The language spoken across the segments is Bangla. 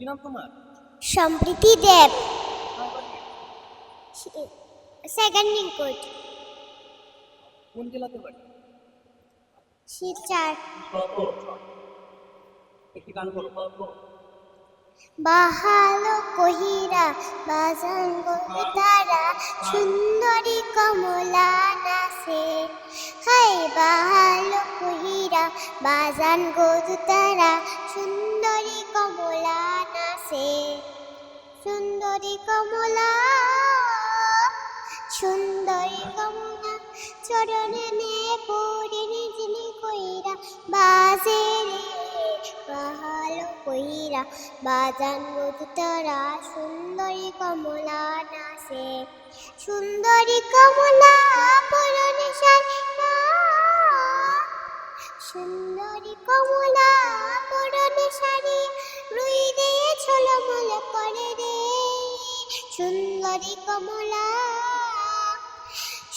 কি নাম তোমার? সম্প্রীতি দেব। সেকেন্ড কোড কোন জেলাতে বাড়ি শিলচর একটি গান বাহালো কহিরা বাজান তারা সুন্দরী কমলা নাচে হাই বাহালো কহিরা বাজান তারা সুন্দরী কমলা সুন্দরী কমলা সুন্দরী কমলা চরণে নে পড়ে নিজনি কইরা, বাজে রে ভালো কইরা, বাজান তারা, সুন্দরী কমলা নাচে। সুন্দরী কমলা পরনে সারা সুন্দরী কমলা পরনে শাড়ি রুই দিয়ে করে সুন্দরী কমলা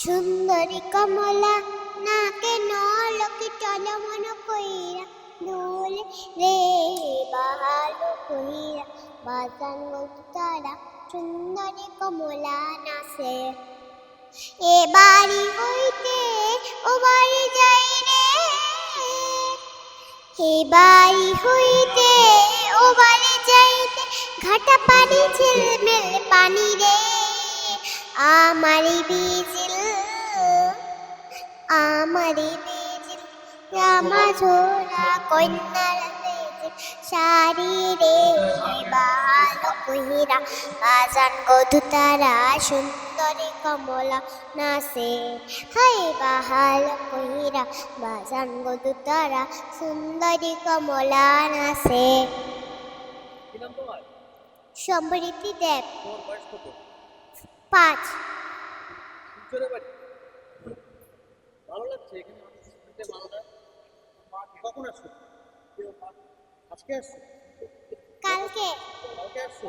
সুন্দরী কমলা, নাকে নলকি টলমন কইরা দোল রে, বাহালো কইরা বাজান তারা সুন্দরী কমলা নাচে। এ বাড়ি হইতে ও বাড়ি যাই রে, এ বাড়ি হইতে ও বাড়ি ঘাটা পানি ঝিলমিল পানি রে, আমারি বিজিল আমারি বিজিল, রামা ঝোলা কন্যার বিজিল শাড়ি রে বালো কহিরা, বাজান গধু তারা সুন্দরী কমলা নাচে। হাই বাহাল কহিরা, বাজান গধু তারা সুন্দরী কমলা নাচে। কি তোমার? সমৃদ্ধি দেব। পাঁচ। ভালো লাগছে এখানে? কখন আসছো আজকে আসছো? কালকে। কালকে আসছো?